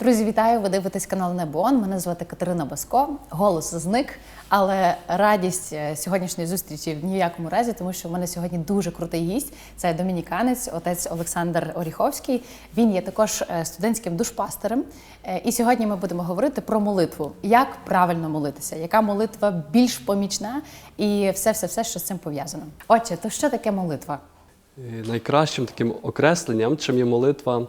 Друзі, вітаю! Ви дивитесь канал Небон. Мене звати Катерина Баско. Голос зник, але радість е, сьогоднішньої зустрічі в ніякому разі, тому що в мене сьогодні дуже крутий гість. Це домініканець, отець Олександр Оріховський. Він є також е, студентським душпастером. Е, І сьогодні ми будемо говорити про молитву. Як правильно молитися, яка молитва більш помічна, і все, все, все, що з цим пов'язано. Отже, то що таке молитва? Найкращим таким окресленням, чим є молитва,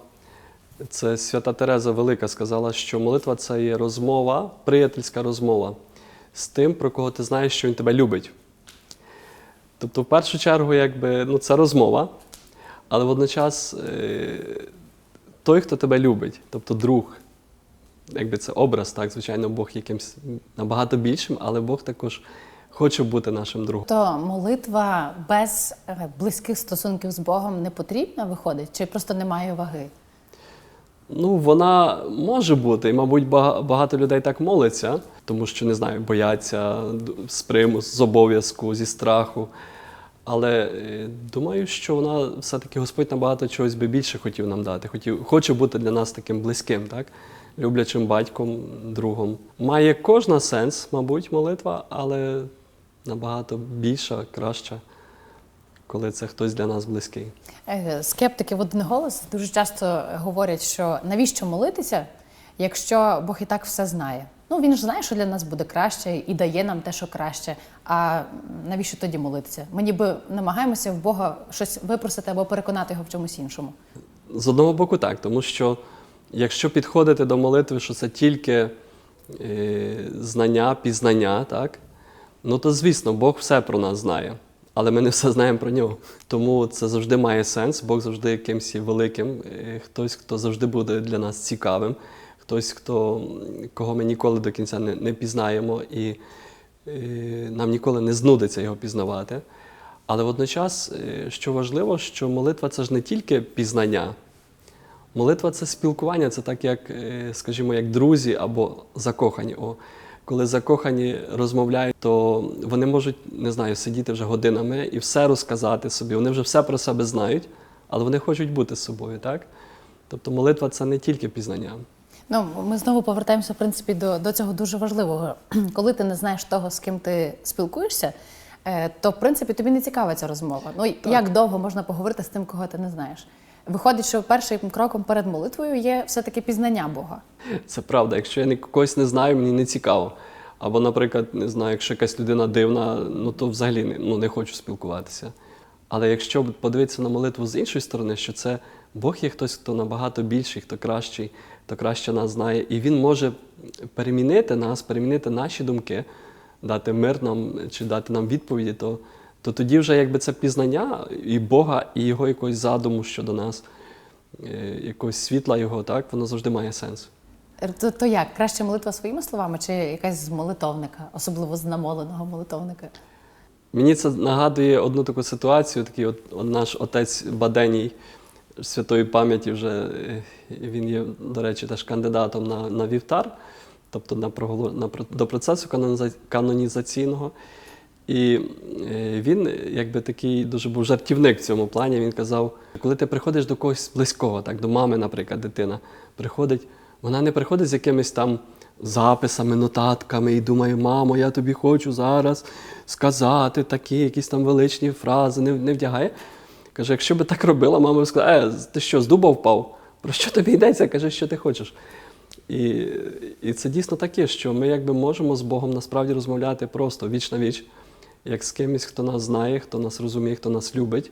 це свята Тереза Велика сказала, що молитва це є розмова, приятельська розмова з тим, про кого ти знаєш, що він тебе любить. Тобто, в першу чергу, якби, ну, це розмова, але водночас е, той, хто тебе любить, тобто друг, якби це образ, так, звичайно, Бог якимсь набагато більшим, але Бог також хоче бути нашим другом. То молитва без е, близьких стосунків з Богом не потрібна виходить, чи просто немає ваги? Ну, вона може бути, і, мабуть, багато людей так моляться, тому що не знаю, бояться з примусу, з обов'язку, зі страху. Але е, думаю, що вона все-таки Господь набагато чогось би більше хотів нам дати. Хотів, хоче бути для нас таким близьким, так? люблячим батьком, другом. Має кожна сенс, мабуть, молитва, але набагато більша, краща, коли це хтось для нас близький. Скептики в один голос дуже часто говорять, що навіщо молитися, якщо Бог і так все знає. Ну він ж знає, що для нас буде краще і дає нам те, що краще. А навіщо тоді молитися? Ми ніби намагаємося в Бога щось випросити або переконати його в чомусь іншому. З одного боку, так, тому що якщо підходити до молитви, що це тільки е, знання, пізнання, так, ну то звісно, Бог все про нас знає, але ми не все знаємо про нього. Тому це завжди має сенс. Бог завжди якимсь великим, е, хтось, хто завжди буде для нас цікавим, хтось, хто, кого ми ніколи до кінця не, не пізнаємо і е, нам ніколи не знудиться його пізнавати. Але водночас, е, що важливо, що молитва це ж не тільки пізнання. Молитва це спілкування, це так, як, скажімо, як друзі або закохані. О, коли закохані розмовляють, то вони можуть, не знаю, сидіти вже годинами і все розказати собі. Вони вже все про себе знають, але вони хочуть бути з собою, так? Тобто молитва це не тільки пізнання. Ну, ми знову повертаємося, в принципі, до, до цього дуже важливого. Коли ти не знаєш того, з ким ти спілкуєшся, е, то в принципі тобі не цікава ця розмова. Ну і як довго можна поговорити з тим, кого ти не знаєш? Виходить, що першим кроком перед молитвою є все-таки пізнання Бога. Це правда. Якщо я когось не знаю, мені не цікаво. Або, наприклад, не знаю, якщо якась людина дивна, ну то взагалі ну, не хочу спілкуватися. Але якщо подивитися на молитву з іншої сторони, що це Бог є хтось, хто набагато більший, хто кращий, хто краще нас знає, і Він може перемінити нас, перемінити наші думки, дати мир нам чи дати нам відповіді, то, то тоді вже якби це пізнання і Бога, і його якогось задуму щодо нас, е, якогось світла його, так, воно завжди має сенс. То, то як? Краще молитва своїми словами, чи якась з молитовника, особливо з намоленого молитовника? Мені це нагадує одну таку ситуацію. Такий от, от наш отець Баденій святої пам'яті вже е, він є, до речі, теж кандидатом на, на вівтар, тобто на, на, до процесу каноніза- канонізаційного. І е, він, якби такий дуже був жартівник в цьому плані. Він казав: коли ти приходиш до когось близького, так, до мами, наприклад, дитина приходить, вона не приходить з якимись там записами, нотатками і думає, мамо, я тобі хочу зараз сказати такі якісь там величні фрази, не, не вдягає. Каже, якщо би так робила, мама б сказала, е, ти що, з дуба впав? Про що тобі йдеться? Каже, що ти хочеш. І, і це дійсно таке, що ми якби можемо з Богом насправді розмовляти просто віч на віч, як з кимось, хто нас знає, хто нас розуміє, хто нас любить.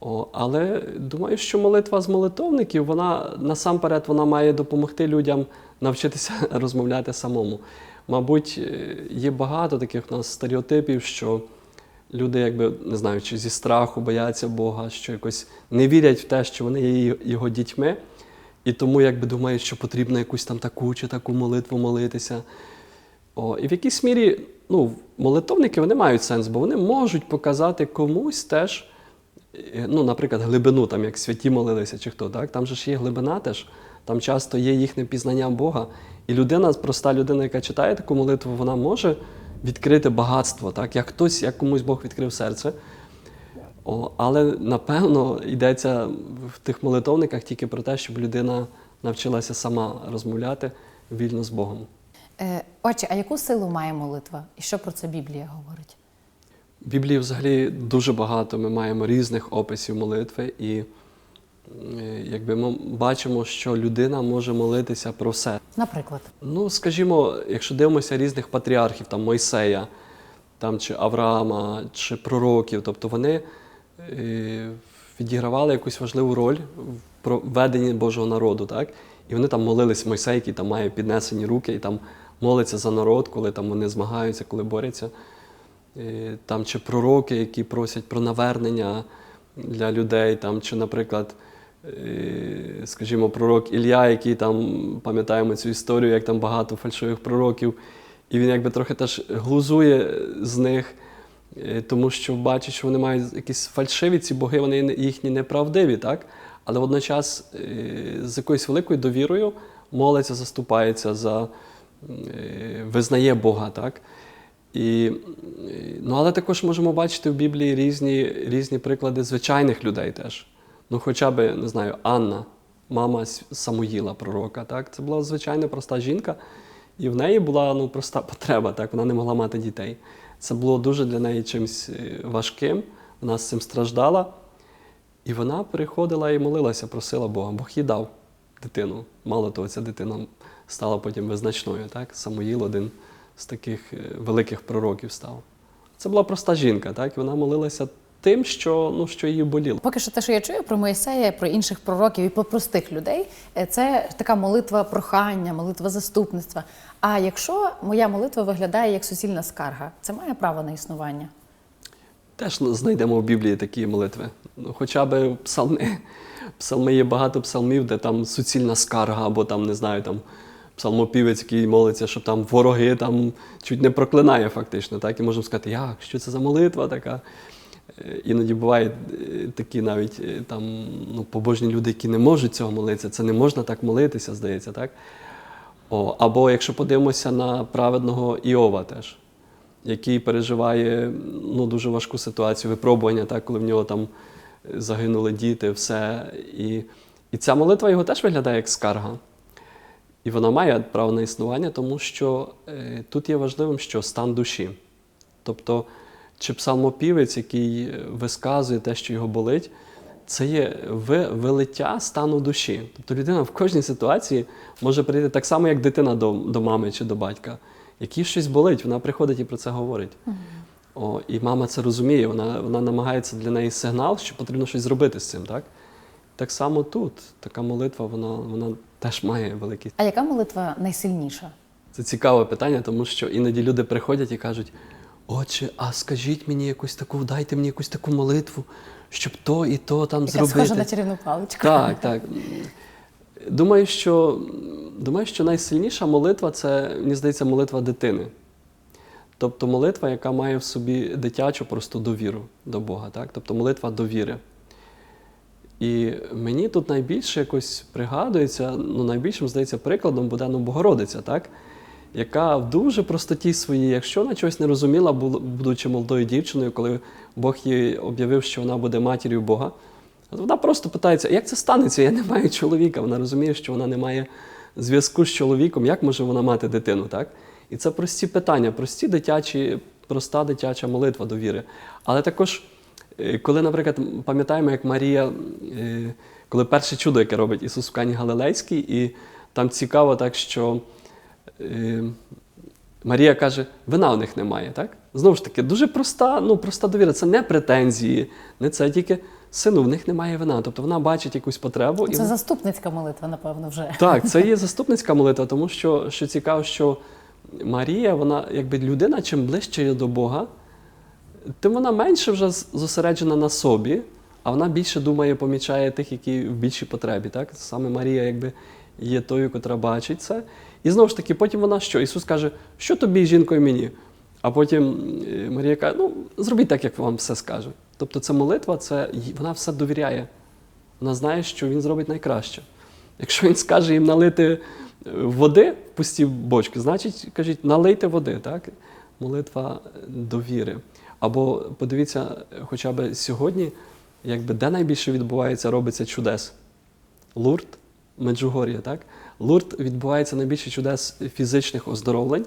О, але думаю, що молитва з молитовників, вона насамперед вона має допомогти людям навчитися розмовляти самому. Мабуть, е, є багато таких у нас стереотипів, що люди, якби не знаю, чи зі страху бояться Бога, що якось не вірять в те, що вони є його дітьми, і тому якби думають, що потрібно якусь там таку чи таку молитву молитися. О, і в якійсь мірі ну, молитовники вони мають сенс, бо вони можуть показати комусь теж, е, ну, наприклад, глибину, там, як святі молилися чи хто. Так? Там же ж є глибина теж, там часто є їхнє пізнання Бога. І людина, проста людина, яка читає таку молитву, вона може відкрити багатство, так? як хтось, як комусь Бог відкрив серце. О, але напевно йдеться в тих молитовниках тільки про те, щоб людина навчилася сама розмовляти вільно з Богом. Е, Отче, а яку силу має молитва? І що про це Біблія говорить? В Біблії взагалі дуже багато ми маємо різних описів молитви, і е, якби ми бачимо, що людина може молитися про все. Наприклад, Ну, скажімо, якщо дивимося різних патріархів, там Мойсея, там, чи Авраама, чи пророків, тобто вони е, відігравали якусь важливу роль в проведенні Божого народу, так? І вони там молились Мойсей, який там має піднесені руки, і там молиться за народ, коли там вони змагаються, коли борються. Там чи пророки, які просять про навернення для людей, там, чи, наприклад, е, скажімо, пророк Ілля, який там пам'ятаємо цю історію, як там багато фальшивих пророків, і він якби трохи теж глузує з них, е, тому що бачить, що вони мають якісь фальшиві ці боги, вони їхні неправдиві, так? Але водночас е, з якоюсь великою довірою молиться, заступається за е, визнає Бога, так? І, е, ну, але також можемо бачити в Біблії різні, різні приклади звичайних людей теж. Ну, хоча б, не знаю, Анна, мама Самуїла, пророка, так? Це була звичайна проста жінка, і в неї була ну, проста потреба, так? вона не могла мати дітей. Це було дуже для неї чимось важким, вона з цим страждала. І вона приходила і молилася, просила Бога. Бог їй дав дитину. Мало того, ця дитина стала потім визначною. Так? Самуїл один з таких е, великих пророків став. Це була проста жінка, так? вона молилася тим, що, ну, що її боліло. поки що те, що я чую про Моїсея, про інших пророків і про простих людей, е, це така молитва прохання, молитва заступництва. А якщо моя молитва виглядає як суцільна скарга, це має право на існування? Теж знайдемо в Біблії такі молитви. Ну, хоча б псалми. Псалми є багато псалмів, де там суцільна скарга, або там, не знаю, там псалмопівець, який молиться, що там вороги там чуть не проклинає фактично. Так? І можемо сказати, як, що це за молитва така. Е, Іноді бувають е, такі навіть е, там ну, побожні люди, які не можуть цього молитися. Це не можна так молитися, здається, так? О, або якщо подивимося на праведного Іова теж, який переживає ну, дуже важку ситуацію, випробування, так, коли в нього там загинули діти, все. І, і ця молитва його теж виглядає як скарга. І вона має право на існування, тому що е, тут є важливим, що стан душі. Тобто, чи псалмопівець, який висказує те, що його болить, це є ви- вилиття стану душі. Тобто людина в кожній ситуації може прийти так само, як дитина до, до мами чи до батька, якій щось болить, вона приходить і про це говорить. О, і мама це розуміє, вона, вона намагається для неї сигнал, що потрібно щось зробити з цим. Так, так само тут така молитва, вона, вона теж має великий. А яка молитва найсильніша? Це цікаве питання, тому що іноді люди приходять і кажуть: Отче, а скажіть мені якусь таку, дайте мені якусь таку молитву, щоб то і то там Яка зробити. схожа на чарівну паличку? Так, так. Думаю, що, думаю, що найсильніша молитва це, мені здається, молитва дитини. Тобто молитва, яка має в собі дитячу просту довіру до Бога. Так? Тобто молитва довіри. І мені тут найбільше якось пригадується, ну найбільшим, здається, прикладом буде ну, Богородиця, так? яка в дуже простоті своїй, якщо вона чогось не розуміла, будучи молодою дівчиною, коли Бог їй об'явив, що вона буде матір'ю Бога, вона просто питається, як це станеться? Я не маю чоловіка. Вона розуміє, що вона не має зв'язку з чоловіком, як може вона мати дитину, так? І це прості питання, прості дитячі, проста дитяча молитва довіри. Але також, е, коли, наприклад, пам'ятаємо, як Марія, е, коли перше чудо, яке робить Ісус в Кані Галилейській, і там цікаво так, що е, Марія каже, вина у них немає, так? Знову ж таки, дуже проста, ну, проста довіра. Це не претензії, не це тільки сину, в них немає вина. Тобто вона бачить якусь потребу. і Це заступницька молитва, напевно, вже. так, це є заступницька молитва, тому що, що цікаво, що Марія, вона якби людина, чим ближче є до Бога, тим вона менше вже зосереджена на собі, а вона більше думає, помічає тих, які в більшій потребі. Так? Саме Марія якби є тою, котра бачить це. І знову ж таки, потім вона що? Ісус каже, що тобі, жінко, і мені? А потім е, Марія каже, ну, зробіть так, як вам все скаже. Тобто це молитва, це, вона все довіряє. Вона знає, що він зробить найкраще. Якщо він скаже їм налити е, води в пусті бочки, значить, кажіть, налийте води, так? Молитва довіри. Або подивіться, хоча б сьогодні, якби де найбільше відбувається, робиться чудес. Лурд, Меджугор'я, так? Лурд відбувається найбільше чудес фізичних оздоровлень,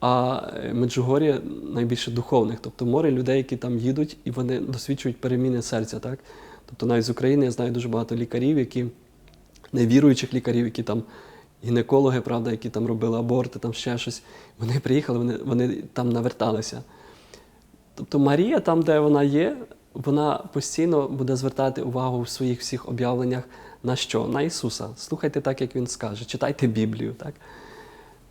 а е, Меджугор'я найбільше духовних. Тобто море людей, які там їдуть, і вони досвідчують переміни серця. Так? Тобто навіть з України я знаю дуже багато лікарів, які невіруючих лікарів, які там гінекологи, правда, які там робили аборти, там ще щось. Вони приїхали, вони, вони там наверталися. Тобто Марія, там, де вона є, вона постійно буде звертати увагу в своїх всіх об'явленнях на що? На Ісуса. Слухайте так, як Він скаже, читайте Біблію. Так?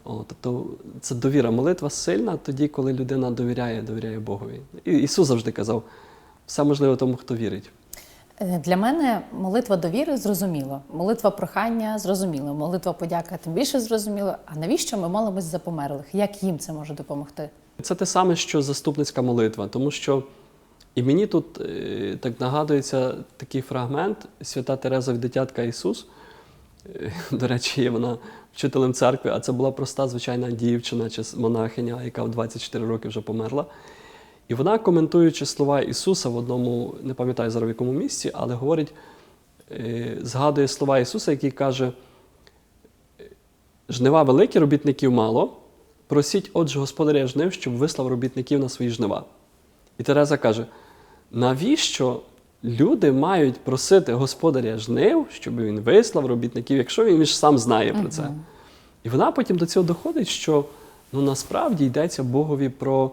О, тобто це довіра. Молитва сильна тоді, коли людина довіряє, довіряє Богові. І Ісус завжди казав, все можливо тому, хто вірить. Е, Для мене молитва довіри зрозуміло, молитва прохання зрозуміло, молитва подяка тим більше зрозуміло. А навіщо ми молимось за померлих? Як їм це може допомогти? Це те саме, що заступницька молитва, тому що і мені тут е, так нагадується такий фрагмент свята Тереза від дитятка Ісус. Е, До речі, є вона вчителем церкви, а це була проста звичайна дівчина чи монахиня, яка в 24 роки вже померла. І вона, коментуючи слова Ісуса в одному, не пам'ятаю зараз в якому місці, але говорить, е, згадує слова Ісуса, який каже: жнива великі, робітників мало. Просіть, отже, господаря жнив, щоб вислав робітників на свої жнива. І Тереза каже: навіщо люди мають просити господаря жнив, щоб він вислав робітників, якщо він ж сам знає про це? І вона потім до цього доходить, що ну, насправді йдеться Богові про,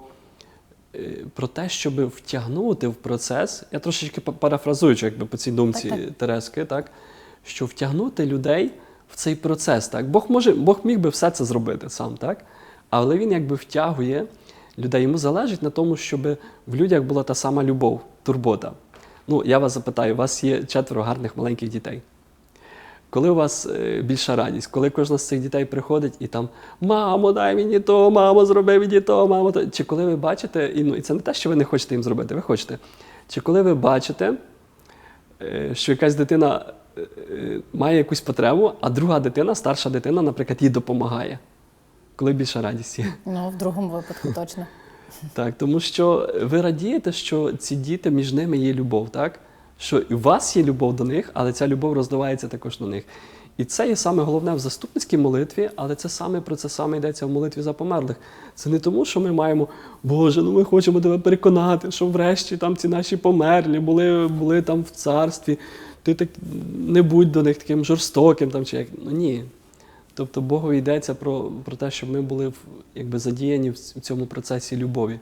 е, про те, щоб втягнути в процес. Я трошечки па- парафразуючи, якби по цій думці Так, так. Терески, так, що втягнути людей в цей процес. Так? Бог, може, Бог міг би все це зробити сам, так? але він якби втягує людей. Йому залежить на тому, щоб в людях була та сама любов, турбота. Ну, я вас запитаю, у вас є четверо гарних маленьких дітей. Коли у вас е, більша радість, коли кожна з цих дітей приходить і там Мамо, дай мені то, мамо, зроби мені то, мамо, то. Чи коли ви бачите, і, ну, і це не те, що ви не хочете їм зробити, ви хочете. Чи коли ви бачите, е, що якась дитина е, має якусь потребу, а друга дитина, старша дитина, наприклад, їй допомагає. Коли більша радість є. Ну, в другому випадку точно. Так, тому що ви радієте, що ці діти між ними є любов, так? Що і у вас є любов до них, але ця любов роздувається також до них. І це є саме головне в заступницькій молитві, але це саме про це саме йдеться в молитві за померлих. Це не тому, що ми маємо, Боже, ну ми хочемо тебе переконати, що врешті там ці наші померлі були, були там в царстві. Ти так не будь до них таким жорстоким там чи як. Ну ні. Тобто Богу йдеться про, про те, щоб ми були якби задіяні в цьому процесі любові.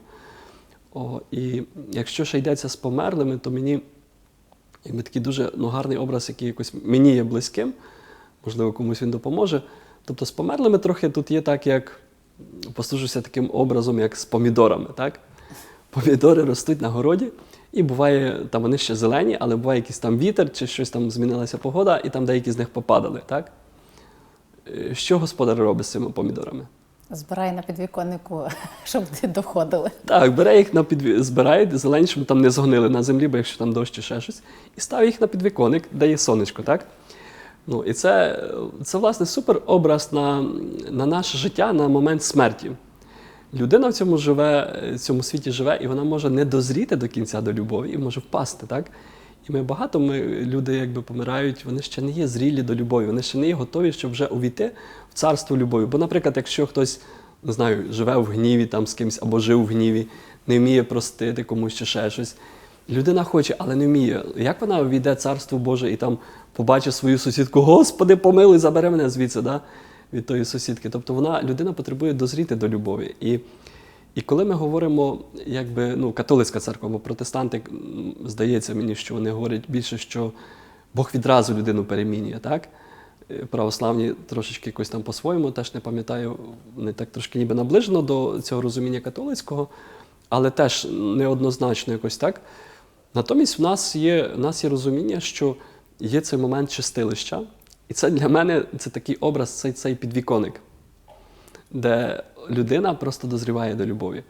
О, і якщо ще йдеться з померлими, то мені якби такий дуже ну, гарний образ, який якось мені є близьким, можливо, комусь він допоможе. Тобто з померлими трохи тут є так, як послужуся таким образом, як з помідорами. Так? Помідори ростуть на городі, і буває, там вони ще зелені, але буває якийсь там вітер, чи щось там змінилася погода, і там деякі з них попадали. Так? Е, Що господар робить з цими помідорами? Збирає на підвіконнику, щоб не доходили. Так, бере їх на підві... збирає зелені, щоб там не згнили на землі, бо якщо там дощ чи ще щось, і ставить їх на підвіконник, де є сонечко, так? Ну, і це, це власне супер образ на, на наше життя на момент смерті. Людина в цьому живе, в цьому світі живе, і вона може не дозріти до кінця до любові і може впасти, так? І ми багато ми, люди якби помирають, вони ще не є зрілі до любові, вони ще не є готові, щоб вже увійти в царство любові. Бо, наприклад, якщо хтось не знаю, живе в гніві там з кимось або жив в гніві, не вміє простити комусь чи ще щось. Людина хоче, але не вміє. Як вона війде царство Боже і там побачить свою сусідку, Господи, помилуй, забери мене звідси, да? від тої сусідки. Тобто вона, людина потребує дозріти до любові. І, і коли ми говоримо, якби ну, католицька церква або протестанти, здається мені, що вони говорять більше, що Бог відразу людину перемінює, так? Е, Православні трошечки якось там по-своєму, теж не пам'ятаю, вони так трошки ніби наближено до цього розуміння католицького, але теж неоднозначно якось так. Натомість в нас є, в нас є розуміння, що є цей момент чистилища, і це для мене це такий образ, цей, цей підвіконник, де людина просто дозріває до любові.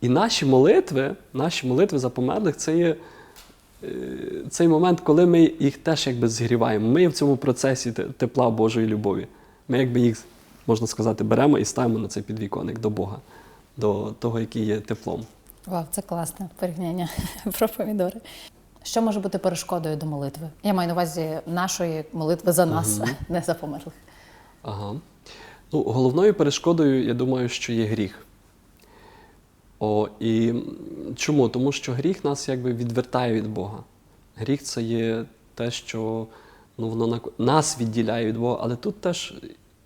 І наші молитви, наші молитви за померлих це є е, цей момент, коли ми їх теж якби згріваємо. Ми в цьому процесі тепла Божої любові. Ми якби їх, можна сказати, беремо і ставимо на цей підвіконник до Бога, до того, який є теплом. Вау, це класне порівняння про помідори. Що може бути перешкодою до молитви? Я маю на увазі нашої молитви за нас, не за померлих. Ага. Ну, головною перешкодою, я думаю, що є гріх. О, і чому? Тому що гріх нас якби відвертає від Бога. Гріх це є те, що ну, воно нас відділяє від Бога. Але тут теж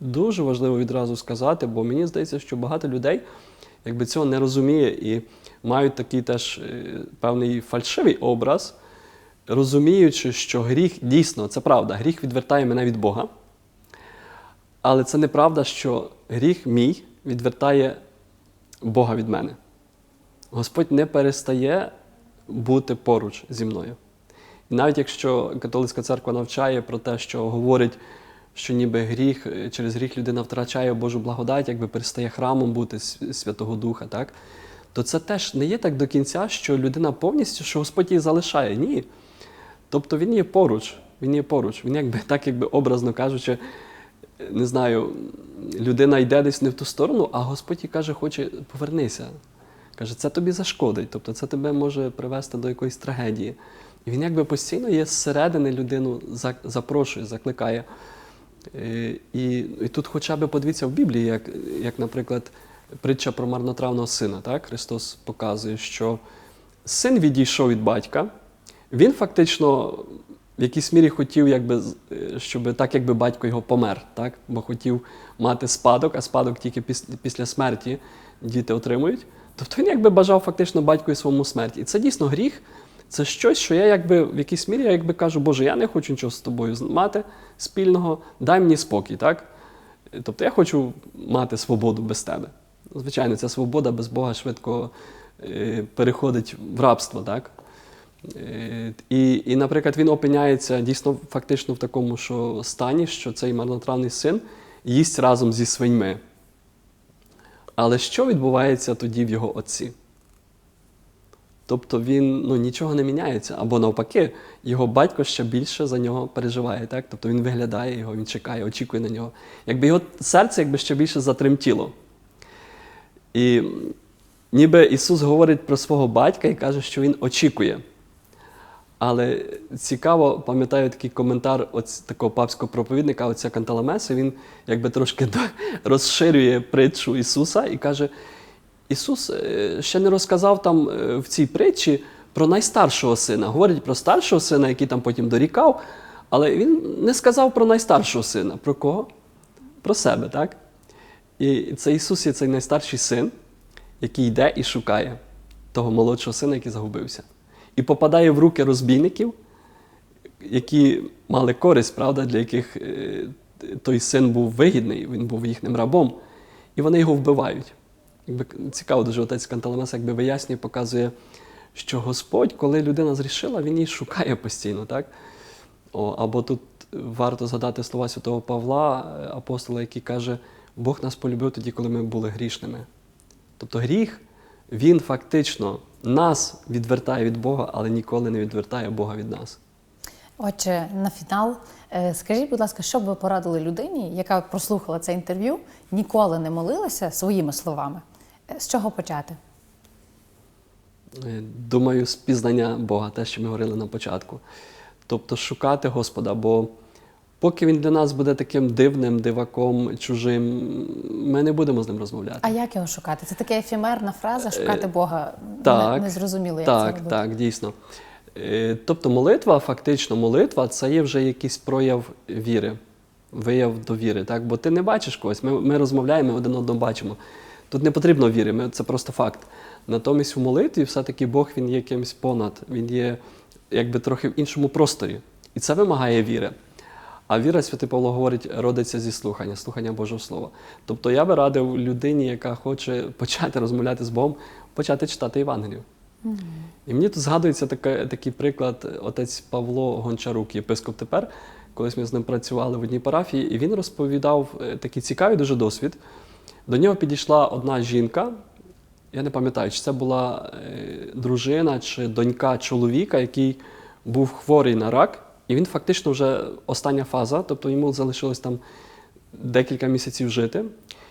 дуже важливо відразу сказати, бо мені здається, що багато людей якби цього не розуміє і мають такий теж е, певний фальшивий образ, розуміючи, що гріх дійсно, це правда, гріх відвертає мене від Бога. Але це неправда, що гріх мій відвертає Бога від мене. Господь не перестає бути поруч зі мною. І навіть якщо католицька церква навчає про те, що говорить, що ніби гріх, через гріх людина втрачає Божу благодать, якби перестає храмом бути Святого Духа, так? то це теж не є так до кінця, що людина повністю, що Господь її залишає. Ні. Тобто він є поруч, він є поруч. Він якби так, якби образно кажучи, не знаю, людина йде десь не в ту сторону, а Господь їй каже, хоче, повернися. Каже, це тобі зашкодить, тобто це тебе може привести до якоїсь трагедії. І він якби постійно є зсередини людину, запрошує, закликає. Е, І, і тут хоча б подивіться в Біблії, як, як, наприклад, притча про марнотравного сина. Так? Христос показує, що син відійшов від батька, він фактично в якійсь мірі хотів, якби, е, щоб так, якби батько його помер, так? бо хотів мати спадок, а спадок тільки піс- після смерті діти отримують. Тобто він якби бажав фактично батькові своєму смерті. І це дійсно гріх. Це щось, що я якби в якійсь мірі я якби кажу, Боже, я не хочу нічого з тобою мати спільного, дай мені спокій, так? Тобто я хочу мати свободу без тебе. Звичайно, ця свобода без Бога швидко е, переходить в рабство, так? Е, І, і, наприклад, він опиняється дійсно фактично в такому що стані, що цей марнотравний син їсть разом зі свиньми. Але що відбувається тоді в його отці? Тобто він ну, нічого не міняється, або навпаки, його батько ще більше за нього переживає. Так? Тобто він виглядає його, він чекає, очікує на нього. Якби його серце якби ще більше затремтіло. І ніби Ісус говорить про свого батька і каже, що Він очікує. Але цікаво, пам'ятаю такий коментар оць, такого папського проповідника, отця Канталамеса, він якби трошки розширює притчу Ісуса і каже: Ісус е, ще не розказав там е, в цій притчі про найстаршого сина. Говорить про старшого сина, який там потім дорікав, але він не сказав про найстаршого сина. Про кого? Про себе, так? І це Ісус є цей найстарший син, який йде і шукає того молодшого сина, який загубився. І попадає в руки розбійників, які мали користь, правда, для яких е, той син був вигідний, він був їхнім рабом, і вони його вбивають. Цікаво, дуже отець Канталамес якби вияснює, показує, що Господь, коли людина зрішила, він її шукає постійно, так? О, або тут варто згадати слова святого Павла, е, апостола, який каже, Бог нас полюбив тоді, коли ми були грішними. Тобто гріх, він фактично нас відвертає від Бога, але ніколи не відвертає Бога від нас. Отже, на фінал, е, скажіть, будь ласка, що б ви порадили людині, яка прослухала це інтерв'ю, ніколи не молилася своїми словами? Е, З чого почати? Е, Думаю, спізнання Бога, те, що ми говорили на початку. Тобто шукати Господа, бо поки він для нас буде таким дивним, диваком, чужим, ми не будемо з ним розмовляти. А як його шукати? Це така ефемерна фраза шукати Бога. Так, не, не зрозуміло, як так, це робити. так, дійсно. Е, Тобто молитва, фактично, молитва це є вже якийсь прояв віри, вияв довіри. Так? Бо ти не бачиш когось. Ми, ми розмовляємо, ми один одного бачимо. Тут не потрібно віри, ми, це просто факт. Натомість в молитві все-таки Бог він є кимось понад, він є якби трохи в іншому просторі. І це вимагає віри. А віра, святий Павло говорить, родиться зі слухання, слухання Божого Слова. Тобто я би радив людині, яка хоче почати розмовляти з Богом, почати читати Євангелію. І мені тут згадується таке, такий приклад, отець Павло Гончарук, єпископ тепер. Колись ми з ним працювали в одній парафії, і він розповідав е, такий цікавий дуже досвід. До нього підійшла одна жінка, я не пам'ятаю, чи це була е, дружина чи донька чоловіка, який був хворий на рак, і він фактично вже остання фаза, тобто йому залишилось там декілька місяців жити.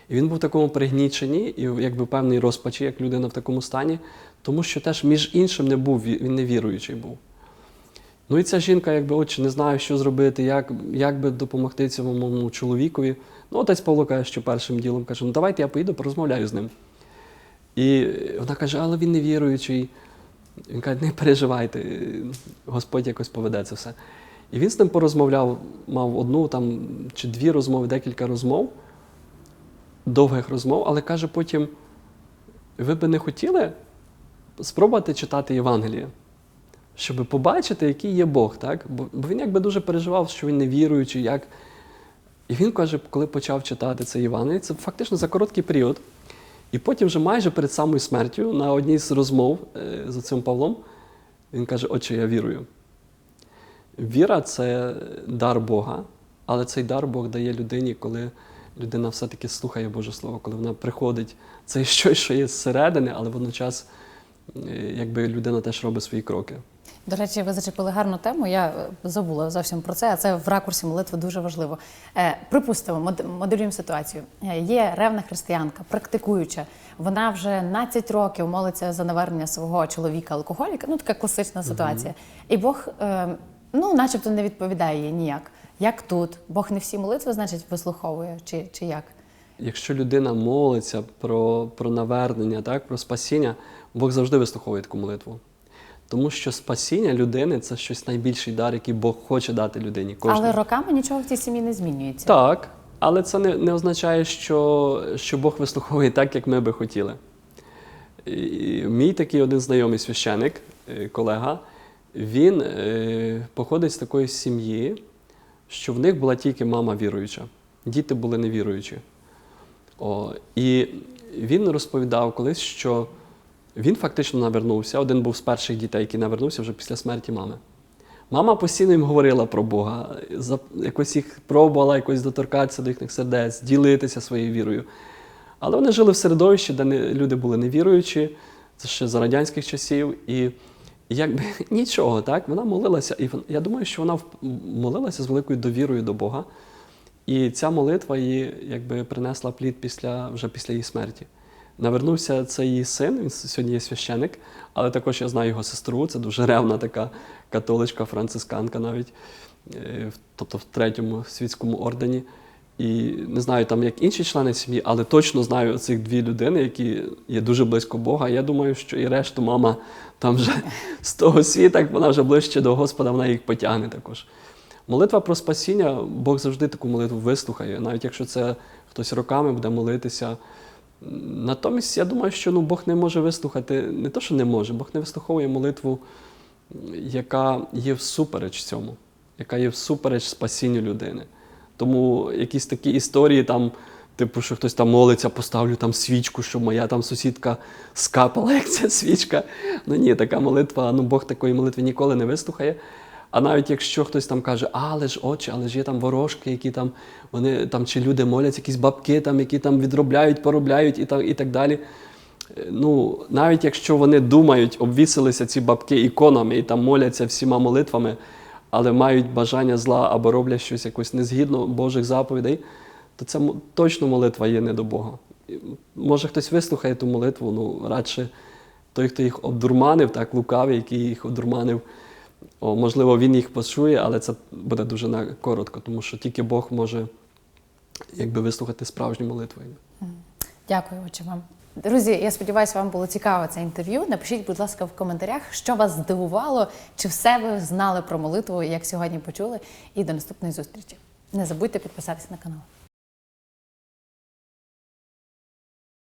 І він був в такому пригніченні і якби в певній розпачі, як людина в такому стані, тому що теж між іншим не був він не віруючий був. Ну і ця жінка, якби отче, не знає, що зробити, як, як би допомогти цьому моєму чоловікові. Ну, отець Павло каже, що першим ділом каже, ну давайте я поїду, порозмовляю з ним. І вона каже, але він не віруючий. Він каже, не переживайте, Господь якось поведе це все. І він з ним порозмовляв, мав одну там чи дві розмови, декілька розмов, довгих розмов, але каже потім: ви би не хотіли спробувати читати Євангеліє, щоб побачити, який є Бог, так? Бо, він якби дуже переживав, що він не віруючий, як. І він каже, коли почав читати це Євангеліє, це фактично за короткий період. І потім, вже майже перед самою смертю, на одній з розмов е, з цим Павлом, він каже: Отче, я вірую. Віра це дар Бога, але цей дар Бог дає людині, коли людина все-таки слухає Боже Слово, коли вона приходить. Це щось, що є зсередини, але водночас, е, якби людина теж робить свої кроки. До речі, ви зачепили гарну тему. Я е, забула зовсім про це, а це в ракурсі молитви дуже важливо. Е, припустимо, моделюємо ситуацію. Є ревна християнка, практикуюча. Вона вже 12 років молиться за навернення свого чоловіка алкоголіка. Ну така класична ситуація. І Бог, е, ну, начебто, не відповідає їй ніяк. Як тут? Бог не всі молитви, значить, вислуховує, чи, чи як? Якщо людина молиться про, про навернення, так, про спасіння, Бог завжди вислуховує таку молитву. Тому що спасіння людини це щось найбільший дар, який Бог хоче дати людині. Кожній. Але роками нічого в цій сім'ї не змінюється. Так, але це не, не означає, що, що Бог вислуховує так, як ми би хотіли. І мій такий один знайомий священик, е, колега, він е, походить з такої сім'ї, що в них була тільки мама віруюча, діти були невіруючі. О, і він розповідав колись, що він фактично навернувся. Один був з перших дітей, який навернувся вже після смерті мами. Мама постійно їм говорила про Бога, якось їх пробувала якось доторкатися до їхніх сердець, ділитися своєю вірою. Але вони жили в середовищі, де люди були невіруючі, це ще за радянських часів. І, якби нічого, так? Вона молилася. І я думаю, що вона молилася з великою довірою до Бога. І ця молитва їй якби принесла плід після, вже після її смерті. Навернувся це її син, він сьогодні є священик, але також я знаю його сестру, це дуже ревна така католичка, францисканка навіть, е, тобто в третьому світському ордені. І не знаю там як інші члени сім'ї, але точно знаю цих дві людини, які є дуже близько Бога. Я думаю, що і решту мама там вже з того світа, вона вже ближче до Господа, вона їх потягне також. Молитва про спасіння, Бог завжди таку молитву вислухає, навіть якщо це хтось роками буде молитися. Натомість, я думаю, що ну, Бог не може вислухати, не то, що не може, Бог не вислуховує молитву, яка є всупереч цьому, яка є всупереч спасінню людини. Тому якісь такі історії, там, типу, що хтось там молиться, поставлю там свічку, щоб моя там сусідка скапала, як ця свічка. Ну ні, така молитва, ну Бог такої молитви ніколи не вислухає. А навіть якщо хтось там каже, але ж очі, але ж є там ворожки, які там вони там чи люди моляться, якісь бабки, там, які там відробляють, поробляють і так, і так далі. Ну, навіть якщо вони думають, обвісилися ці бабки іконами і там моляться всіма молитвами, але мають бажання зла або роблять щось якось незгідно Божих заповідей, то це точно молитва є не до Бога. Може, хтось вислухає ту молитву, ну радше той, хто їх обдурманив, так лукавий, який їх обдурманив. О, можливо, він їх почує, але це буде дуже коротко, тому що тільки Бог може якби, вислухати справжню молитву. Дякую, отче вам. Друзі, я сподіваюся, вам було цікаво це інтерв'ю. Напишіть, будь ласка, в коментарях, що вас здивувало, чи все ви знали про молитву, як сьогодні почули. І до наступної зустрічі. Не забудьте підписатися на канал.